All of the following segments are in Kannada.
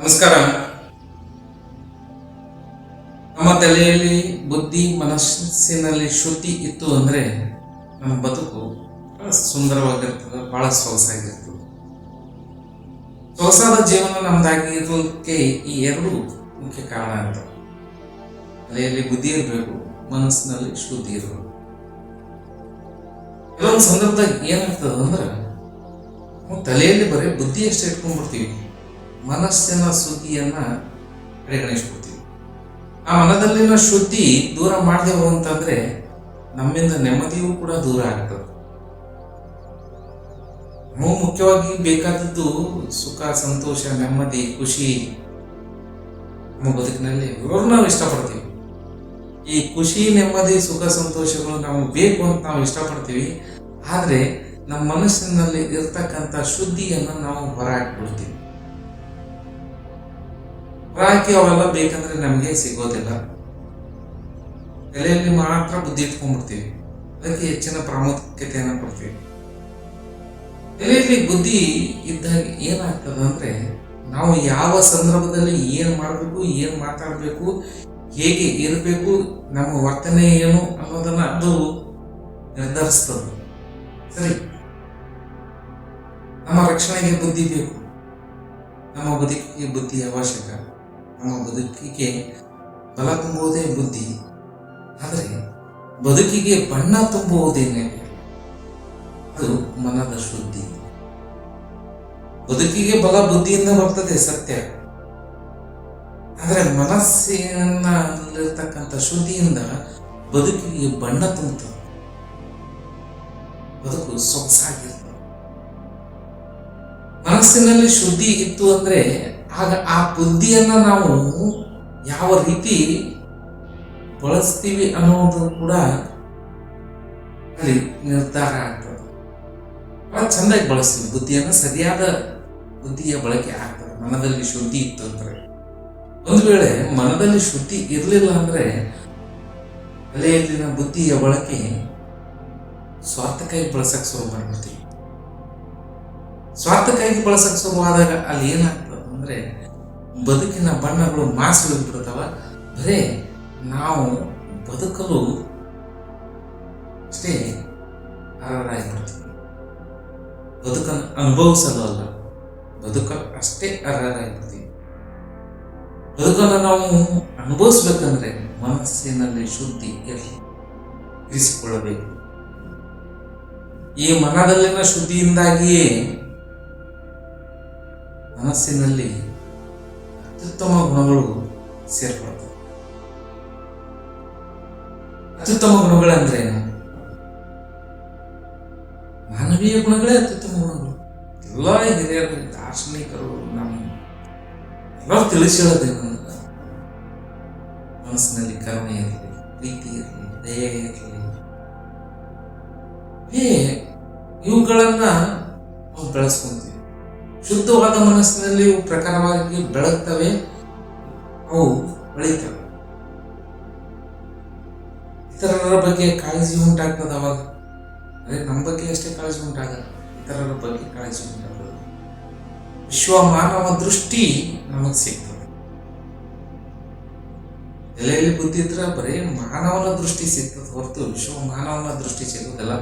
ನಮಸ್ಕಾರ. ನಮ್ಮ ತಲೆಯಲ್ಲಿ ಬುದ್ಧಿ ಮನಸ್ಸಿನಲ್ಲಿ ಶ್ರುತಿ ಇತ್ತು ಅಂದ್ರೆ ನಮ್ಮ ಬದುಕು ಬಹಳ ಸುಂದರವಾಗಿರ್ತದೆ, ಬಹಳ ಸೊಗಸಾಗಿರ್ತದೆ. ಸೊಗಸಾದ ಜೀವನ ನಮ್ದಾಗಿರೋದಕ್ಕೆ ಈ ಎರಡು ಮುಖ್ಯ ಕಾರಣ ಅಂತ ತಲೆಯಲ್ಲಿ ಬುದ್ಧಿ ಇರಬೇಕು, ಮನಸ್ಸಿನಲ್ಲಿ ಶ್ರುತಿ ಇರಬೇಕು. ಕೆಲವೊಂದು ಸಂದರ್ಭದಾಗ ಏನಾಗ್ತದೆ ಅಂದ್ರೆ ತಲೆಯಲ್ಲಿ ಬರೀ ಬುದ್ಧಿ ಅಷ್ಟೇ ಇಟ್ಕೊಂಡ್ಬಿಡ್ತೀವಿ. ಮನಸ್ಸಿನ ಶುದ್ಧಿಯನ್ನ ಕಡೆಗಣಿಸ್ಬಿಡ್ತೀವಿ ಆ ಮನದಲ್ಲಿನ ಶುದ್ಧಿ ದೂರ ಮಾಡಿದೆವು ಅಂತಂದ್ರೆ ನಮ್ಮಿಂದ ನೆಮ್ಮದಿಯೂ ಕೂಡ ದೂರ ಆಗ್ತದೆ. ನಾವು ಮುಖ್ಯವಾಗಿ ಬೇಕಾದದ್ದು ಸುಖ, ಸಂತೋಷ, ನೆಮ್ಮದಿ, ಖುಷಿ ನಮ್ಮ ಬದುಕಿನಲ್ಲಿ ಇವರು ನಾವು ಇಷ್ಟಪಡ್ತೀವಿ. ಈ ಖುಷಿ, ನೆಮ್ಮದಿ, ಸುಖ, ಸಂತೋಷಗಳು ನಾವು ಬೇಕು ಅಂತ ನಾವು ಇಷ್ಟಪಡ್ತೀವಿ. ಆದರೆ ನಮ್ಮ ಮನಸ್ಸಿನಲ್ಲಿ ಇರ್ತಕ್ಕಂಥ ಶುದ್ಧಿಯನ್ನು ನಾವು ಹೊರ ಹಾಕ್ಬಿಡ್ತೀವಿ ಹೊರ ಹಾಕಿ ಅವೆಲ್ಲ ಬೇಕಂದ್ರೆ ನಮಗೆ ಸಿಗೋದಿಲ್ಲ. ತಲೆಯಲ್ಲಿ ಮಾತ್ರ ಬುದ್ಧಿ ಇಟ್ಕೊಂಡ್ಬಿಡ್ತೀವಿ. ಅದಕ್ಕೆ ಹೆಚ್ಚಿನ ಪ್ರಾಮುಖ್ಯತೆಯನ್ನು ಕೊಡ್ತೀವಿ. ತಲೆಯಲ್ಲಿ ಬುದ್ಧಿ ಇದ್ದಾಗ ಏನಾಗ್ತದೆ ಅಂದ್ರೆ, ನಾವು ಯಾವ ಸಂದರ್ಭದಲ್ಲಿ ಏನು ಮಾಡಬೇಕು, ಏನು ಮಾತಾಡಬೇಕು, ಹೇಗೆ ಇರಬೇಕು, ನಮ್ಮ ವರ್ತನೆ ಏನು ಅನ್ನೋದನ್ನ ಅದು ನಿರ್ಧರಿಸ್ತದೆ. ಸರಿ? ನಮ್ಮ ರಕ್ಷಣೆಗೆ ಬುದ್ಧಿ ಬೇಕು. ನಮ್ಮ ಬದುಕಿಗೆ ಬುದ್ಧಿ ಅವಶ್ಯಕ. ನಮ್ಮ ಬದುಕಿಗೆ ಬಲ ತುಂಬುವುದೇ ಬುದ್ಧಿ. ಆದರೆ ಬದುಕಿಗೆ ಬಣ್ಣ ತುಂಬುವುದೇನೆ? ಅದು ಮನದ ಶುದ್ಧಿ. ಬದುಕಿಗೆ ಬಲ ಬುದ್ಧಿಯಿಂದ ಬರ್ತದೆ ಸತ್ಯ. ಆದರೆ ಮನಸ್ಸಿನಲ್ಲಿರ್ತಕ್ಕಂಥ ಶುದ್ಧಿಯಿಂದ ಬದುಕಿಗೆ ಬಣ್ಣ ತುಂಬುತ್ತದೆ ಬದುಕು ಸೊಗಸಾಗಿರ್ತದೆ ಮನಸ್ಸಿನಲ್ಲಿ ಶುದ್ಧಿ ಇತ್ತು ಅಂದ್ರೆ ಆಗ ಆ ಬುದ್ಧಿಯನ್ನ ನಾವು ಯಾವ ರೀತಿ ಬಳಸ್ತೀವಿ ಅನ್ನೋದು ಕೂಡ ಅಲ್ಲಿ ನಿರ್ಧಾರ ಆಗ್ತದೆ ಬಹಳ ಚಂದಾಗಿ ಬಳಸ್ತೀವಿ. ಬುದ್ಧಿಯನ್ನು ಸರಿಯಾದ ಬುದ್ಧಿಯ ಬಳಕೆ ಆಗ್ತದೆ ಮನದಲ್ಲಿ ಶುದ್ಧಿ ಇತ್ತು ಅಂದ್ರೆ. ಒಂದು ವೇಳೆ ಮನದಲ್ಲಿ ಶುದ್ಧಿ ಇರಲಿಲ್ಲ ಅಂದ್ರೆ ತಲೆಯಲ್ಲಿನ ಬುದ್ಧಿಯ ಬಳಕೆ ಸ್ವಾರ್ಥಕ್ಕಾಗಿ ಬಳಸಕ್ಕೆ ಶುರು ಮಾಡ್ಬಿಡ್ತೀವಿ. ಸ್ವಾರ್ಥಕ್ಕಾಗಿ ಬಳಸಕ್ಕೆ ಶುರುವಾದಾಗ ಅಲ್ಲಿ ಏನಾಗ್ತದೆ? ಅಂದ್ರೆ ಬದುಕಿನ ಬಣ್ಣಗಳು ಮಾಸಿ ಬಿಡ್ತಾವ ಬರೇ ನಾವು ಬದುಕಲು ಅಷ್ಟೇ ಅರ್ಹರಾಗಿಬಿಡ್ತೀವಿ. ಬದುಕನ್ನು ಅನುಭವಿಸಲು ಅಲ್ಲ ಬದುಕಲು ಅಷ್ಟೇ ಅರ್ಹರಾಗಿಬಿಡ್ತೀವಿ. ಬದುಕನ್ನು ನಾವು ಅನುಭವಿಸ್ಬೇಕಂದ್ರೆ ಮನಸ್ಸಿನಲ್ಲಿ ಶುದ್ಧಿ ಇರಲಿ ಇರಿಸಿಕೊಳ್ಳಬೇಕು. ಈ ಮನದಲ್ಲಿನ ಶುದ್ಧಿಯಿಂದಾಗಿಯೇ ಮನಸ್ಸಿನಲ್ಲಿ ಅತ್ಯುತ್ತಮ ಗುಣಗಳು ಸೇರ್ಪಡ್ತವೆ. ಅತ್ಯುತ್ತಮ ಗುಣಗಳಂದ್ರೆ ಮಾನವೀಯ ಗುಣಗಳೇ ಅತ್ಯುತ್ತಮ ಗುಣಗಳು. ಎಲ್ಲ ಹಿರಿಯರು, ದಾರ್ಶನಿಕರು ನಮ್ಮ ಎಲ್ಲರೂ ತಿಳಿಸಿ ಹೇಳೋದೇನು ಅಂದ್ರೆ ಮನಸ್ಸಿನಲ್ಲಿ ಕರುಣೆ ಇರಲಿ, ಪ್ರೀತಿ ಇರಲಿ, ದಯೆ ಇರಲಿ. ಹೇ ಇವುಗಳನ್ನ ನಾವು ಬೆಳೆಸ್ಕೊಂತೀವಿ. ಶುದ್ಧವಾದ ಮನಸ್ಸಿನಲ್ಲಿ ಪ್ರಖರವಾಗಿ ಬೆಳಗ್ತವೆ, ಅವು ಬೆಳೀತವೆ. ಇತರರ ಬಗ್ಗೆ ಕಾಳಜಿ ಉಂಟಾಗ್ತದೆ ಅವಾಗ. ಅದೇ ನಮ್ಮ ಬಗ್ಗೆ ಅಷ್ಟೇ ಕಾಳಜಿ ಉಂಟಾಗಲ್ಲ, ಇತರರ ಬಗ್ಗೆ ಕಾಳಜಿ ಉಂಟಾಗಲ್ಲ ವಿಶ್ವ ಮಾನವ ದೃಷ್ಟಿ ನಮಗೆ ಸಿಗ್ತದೆ. ಎಲ್ಲೆಲ್ಲಿ ಬುದ್ಧಿ ಇದ್ರೆ ಬರೀ ಮಾನವನ ದೃಷ್ಟಿ ಸಿಗ್ತದೆ ಹೊರತು ವಿಶ್ವ ಮಾನವನ ದೃಷ್ಟಿ ಸಿಗೋದಿಲ್ಲ.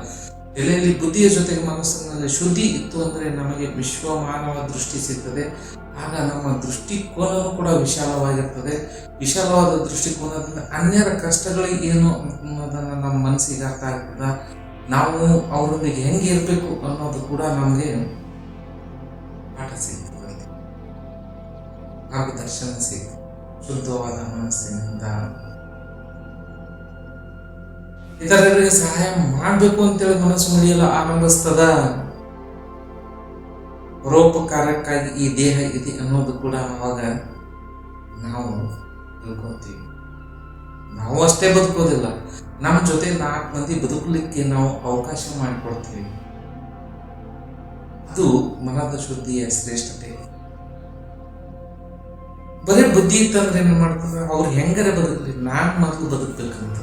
ತಲೆಯಲ್ಲಿ ಬುದ್ಧಿಯ ಜೊತೆಗೆ ಮನಸ್ಸಿನಲ್ಲಿ ಶುದ್ಧಿ ಇತ್ತು ಅಂದರೆ ನಮಗೆ ವಿಶ್ವ ಮಾನವ ದೃಷ್ಟಿ ಸಿಗ್ತದೆ. ಆಗ ನಮ್ಮ ದೃಷ್ಟಿಕೋನವೂ ಕೂಡ ವಿಶಾಲವಾಗಿರ್ತದೆ. ವಿಶಾಲವಾದ ದೃಷ್ಟಿಕೋನದಿಂದ ಅನ್ಯರ ಕಷ್ಟಗಳಿಗೆ ಏನು ಅನ್ನೋದನ್ನು ನಮ್ಮ ಮನಸ್ಸಿಗೆ ಅರ್ಥ ಆಗ್ತದ? ನಾವು ಅವರೊಂದಿಗೆ ಹೆಂಗೆ ಇರಬೇಕು ಅನ್ನೋದು ಕೂಡ ನಮಗೆ ಪಾಠ ಸಿಗ್ತದೆ. ಹಾಗೂ ದರ್ಶನ ಸಿಗ್ತದೆ. ಶುದ್ಧವಾದ ಮನಸ್ಸಿನಿಂದ. ಇತರರಿಗೆ ಸಹಾಯ ಮಾಡಬೇಕು ಅಂತೇಳಿ ಮನಸ್ಸು ಮುಡಿಯಲು ಆರಂಭಿಸ್ತದ. ಪರೋಪಕಾರಕ್ಕಾಗಿ ಈ ದೇಹ ಇದೆ ಅನ್ನೋದು ಕೂಡ ಅವಾಗ ನಾವು ತಿಳ್ಕೊತೀವಿ ನಾವು ಅಷ್ಟೇ ಬದುಕೋದಿಲ್ಲ. ನಮ್ಮ ಜೊತೆ ನಾಲ್ಕು ಮಂದಿ ಬದುಕಲಿಕ್ಕೆ ನಾವು ಅವಕಾಶ ಮಾಡಿಕೊಡ್ತೀವಿ. ಅದು ಮನದ ಶುದ್ಧಿಯ ಶ್ರೇಷ್ಠತೆ. ಬರೀ ಬುದ್ಧಿ ಇತ್ತಂದ್ರೆ ಏನು ಮಾಡ್ತಾರೆ ಅವ್ರು ಹೆಂಗರೆ ಬದುಕಲಿ? ನಾಲ್ಕು ಮೊದಲು ಬದುಕಬೇಕಂತ.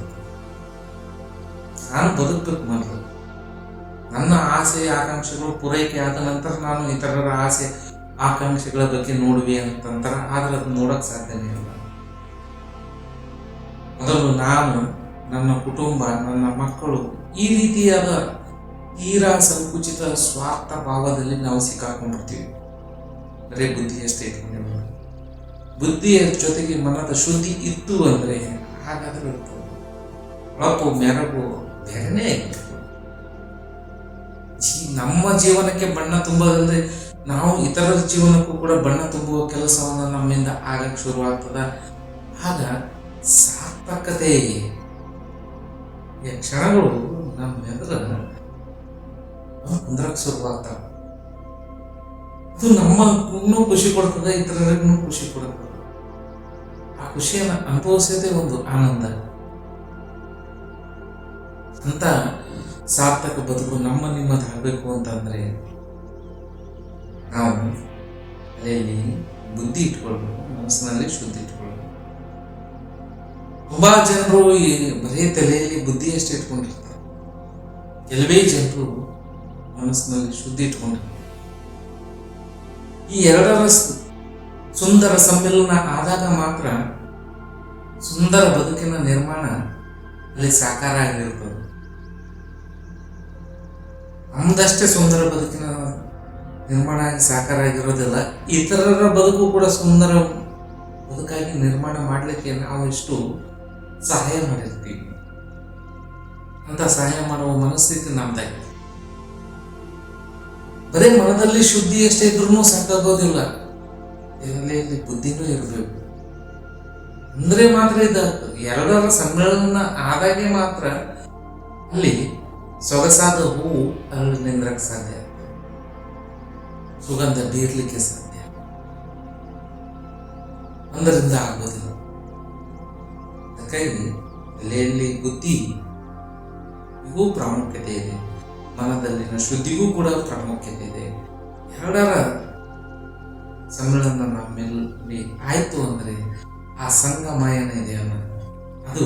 ನಾನು ಬದುಕಬೇಕು ಮೊದಲು ನನ್ನ ಆಸೆ, ಆಕಾಂಕ್ಷೆಗಳು ಪೂರೈಕೆ ಆದ ನಂತರ ನಾನು ಇತರರ ಆಸೆ, ಆಕಾಂಕ್ಷೆಗಳ ಬಗ್ಗೆ ನೋಡುವೆ ಅಂತಂತಾರೆ ಆದ್ರೆ ಅದು ನೋಡಕ್ ಸಾಧ್ಯನೇ ಇಲ್ಲ. ಮೊದಲು ನಾನು, ನನ್ನ ಕುಟುಂಬ, ನನ್ನ ಮಕ್ಕಳು ಈ ರೀತಿಯಾದ ತೀರಾ ಸಂಕುಚಿತ ಸ್ವಾರ್ಥ ಭಾವದಲ್ಲಿ ನಾವು ಸಿಕ್ಕಾಕೊಂಡ್ಬಿಡ್ತೀವಿ ಬುದ್ಧಿ ಬುದ್ಧಿಯಷ್ಟೇ ಇಟ್ಕೊಂಡಿರೋದು ಬುದ್ಧಿಯ ಜೊತೆಗೆ ಮನದ ಶುದ್ಧಿ ಇತ್ತು ಅಂದ್ರೆ ಹಾಗಾದ್ರೆ. ಹೊಳಪು ಮೆರಗು ಬೇರೆನೇ ಇತ್ತು ನಮ್ಮ ಜೀವನಕ್ಕೆ ಬಣ್ಣ ತುಂಬೋದಂದ್ರೆ ನಾವು ಇತರರ ಜೀವನಕ್ಕೂ ಕೂಡ ಬಣ್ಣ ತುಂಬುವ ಕೆಲಸವನ್ನು ನಮ್ಮಿಂದ ಆಗಕ್ಕೆ ಶುರುವಾಗ್ತದ? ಆಗ ಸಾರ್ಥಕತೆ ಕ್ಷಣಗಳು ನಮ್ಮ ಎದುರ ಕುಂದ್ರಕ್ ಶುರುವಾಗ್ತಾವ. ಅದು ನಮ್ಮನ್ನು ಖುಷಿ ಕೊಡ್ತದೆ, ಇತರರಿಗೂ ಖುಷಿ ಕೊಡ್ತದೆ. ಆ ಖುಷಿಯನ್ನು ಅನುಭವಿಸೋದೇ ಒಂದು ಆನಂದ. ಅಂತ ಸಾರ್ಥಕ ಬದುಕು ನಮ್ಮ ನಿಮ್ಮದಾಗಬೇಕು ಅಂತಂದ್ರೆ ನಾವು ಅಲ್ಲಿ ಬುದ್ಧಿ ಇಟ್ಕೊಳ್ಬೇಕು, ಮನಸ್ಸಿನಲ್ಲಿ ಶುದ್ಧಿ ಇಟ್ಕೊಳ್ಬೇಕು. ತುಂಬ ಜನರು ಈ ಬರೀ ತಲೆಯಲ್ಲಿ ಬುದ್ಧಿ ಅಷ್ಟೇ ಇಟ್ಕೊಂಡಿರ್ತಾರೆ. ಕೆಲವೇ ಜನರು ಮನಸ್ಸಿನಲ್ಲಿ ಶುದ್ಧಿ ಇಟ್ಕೊಂಡಿರ್ತಾರೆ. ಈ ಎರಡರ ಸುಂದರ ಸಮ್ಮಿಲನ ಆದಾಗ ಮಾತ್ರ ಸುಂದರ ಬದುಕಿನ ನಿರ್ಮಾಣ ಅಲ್ಲಿ ಸಾಕಾರ ಆಗಿರ್ತದೆ ನಮ್ದಷ್ಟೇ ಸುಂದರ ಬದುಕಿನ ನಿರ್ಮಾಣ ಆಗಿ ಸಾಕಾರ ಆಗಿರೋದಿಲ್ಲ ಇತರರ ಬದುಕು ಕೂಡ ಸುಂದರ ಬದುಕಾಗಿ ನಿರ್ಮಾಣ ಮಾಡಲಿಕ್ಕೆ ನಾವು ಇಷ್ಟು ಸಹಾಯ ಮಾಡಿರ್ತೀವಿ. ಅಂತ ಸಹಾಯ ಮಾಡುವ ಮನಸ್ಥಿತಿ ನಮ್ದಾಗಿದೆ. ಬರೀ ಮನದಲ್ಲಿ ಶುದ್ಧಿ ಎಷ್ಟೇ ಇದ್ರೂ ಸಾಕಾಗೋದಿಲ್ಲ. ಇಲ್ಲಿ ಬುದ್ಧಿನೂ ಇರಬೇಕು. ಅಂದ್ರೆ ಮಾತ್ರ ಇದು, ಎರಡರ ಸಮ್ಮೇಳನ ಆದಾಗೆ ಮಾತ್ರ ಅಲ್ಲಿ ಸೊಗಸಾದ ಹೂವು ಅಲ್ಲಿ ನಿಂದ್ರಕ್ ಸಾಧ್ಯ ಸುಗಂಧ ಬೀರ್ಲಿಕ್ಕೆ ಸಾಧ್ಯ ಒಂದರಿಂದ ಆಗೋದಿಲ್ಲ. ಅದಕ್ಕಾಗಿ ತಲೆಯಲ್ಲಿ ಬುದ್ಧಿ ಇಗೂ ಪ್ರಾಮುಖ್ಯತೆ ಇದೆ. ಮನದಲ್ಲಿನ ಶುದ್ಧಿಗೂ ಕೂಡ ಪ್ರಾಮುಖ್ಯತೆ ಇದೆ. ಎರಡರ ಸಮ್ಮೇಳನ ನಮ್ಮಲ್ಲಿ ಆಯಿತು ಅಂದ್ರೆ ಆ ಸಂಗಮಯನ ಇದೆಯಲ್ಲ ಅದು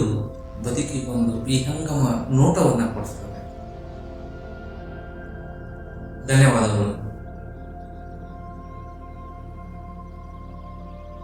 ಬದುಕಿಗೊಂದು ವಿಹಂಗಮ ನೋಟವನ್ನ ಕೊಡ್ತದೆ. 再两万多 I.